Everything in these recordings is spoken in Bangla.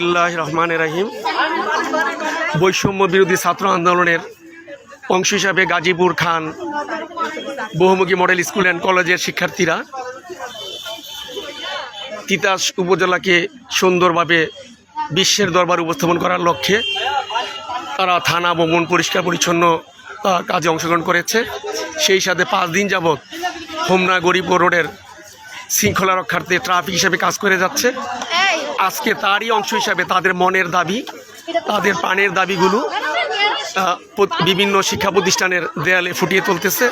ইল্লাহ রহমান রাহিম। বৈষম্য বিরোধী ছাত্র আন্দোলনের অংশ হিসাবে গাজীপুর খান বহুমুখী মডেল স্কুল অ্যান্ড কলেজের শিক্ষার্থীরা তিতাস উপজেলাকে সুন্দরভাবে বিশ্বের দরবার উপস্থাপন করার লক্ষ্যে তারা থানা ভবন পরিষ্কার পরিচ্ছন্ন কাজে অংশগ্রহণ করেছে। সেই সাথে পাঁচ দিন যাবৎ হোমনা গরিপুর রোডের শৃঙ্খলা রক্ষার্থে ট্রাফিক হিসেবে কাজ করে যাচ্ছে। আজকে তারই অংশ হিসাবে তাদের মনের দাবি তাদের পানের দাবিগুলো বিভিন্ন শিক্ষা প্রতিষ্ঠানের দেয়ালে ফুটিয়ে তুলতেছে।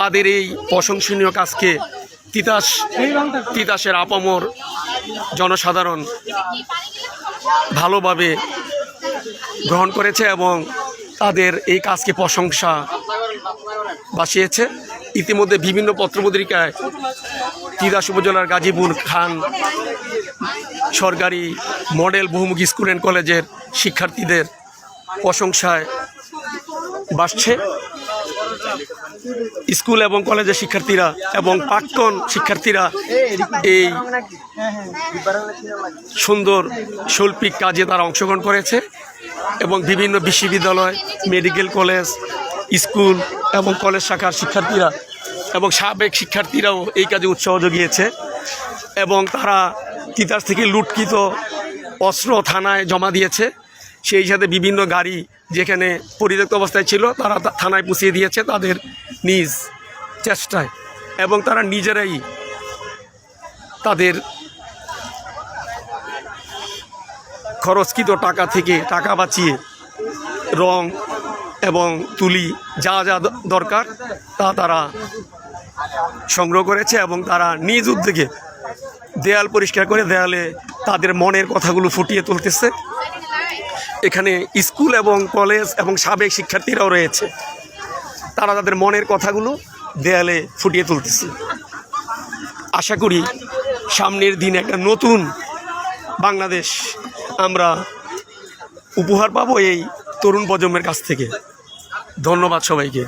তাদের এই প্রশংসনীয় কাজকে তিতাস তিতাসের আপামর জনসাধারণ ভালোভাবে গ্রহণ করেছে এবং তাদের এই কাজকে প্রশংসা বাসিয়েছে। ইতিমধ্যে বিভিন্ন পত্রপত্রিকায় তিতাস উপজেলার গাজীপুর খান সরকারি মডেল বহুমুখী স্কুল অ্যান্ড কলেজের শিক্ষার্থীদের প্রশংসায় বাসছে। স্কুল এবং কলেজের শিক্ষার্থীরা এবং প্রাক্তন শিক্ষার্থীরা এই সুন্দর শৈল্পিক কাজে তারা অংশগ্রহণ করেছে এবং বিভিন্ন বিশ্ববিদ্যালয়, মেডিকেল কলেজ, স্কুল এবং কলেজ শাখার শিক্ষার্থীরা এবং সাবেক শিক্ষার্থীরাও এই কাজে উৎসাহ জুগিয়েছে। এবং তারা তিতাস থেকে লুটকৃত অস্ত্র থানায় জমা দিয়েছে। সেই সাথে বিভিন্ন গাড়ি যেখানে পরিত্যক্ত অবস্থায় ছিল, তারা থানায় পুষিয়ে দিয়েছে তাদের নিজ চেষ্টায়। এবং তারা নিজেরাই তাদের খরচকৃত টাকা থেকে টাকা বাঁচিয়ে রং এবং তুলি যা যা দরকার তা তারা সংগ্রহ করেছে এবং তারা নিজ উদ্যোগে দেয়াল পরিষ্কার করে দেয়ালে তাদের মনের কথাগুলো ফুটিয়ে তুলতেছে। এখানে স্কুল এবং কলেজ এবং সাবেক শিক্ষার্থীরাও রয়েছে। তারা তাদের মনের কথাগুলো দেয়ালে ফুটিয়ে তুলতেছে। আশা করি সামনের দিন একটা নতুন বাংলাদেশ আমরা উপহার পাবো এই তরুণ প্রজন্মের কাছ থেকে। ধন্যবাদ সবাইকে।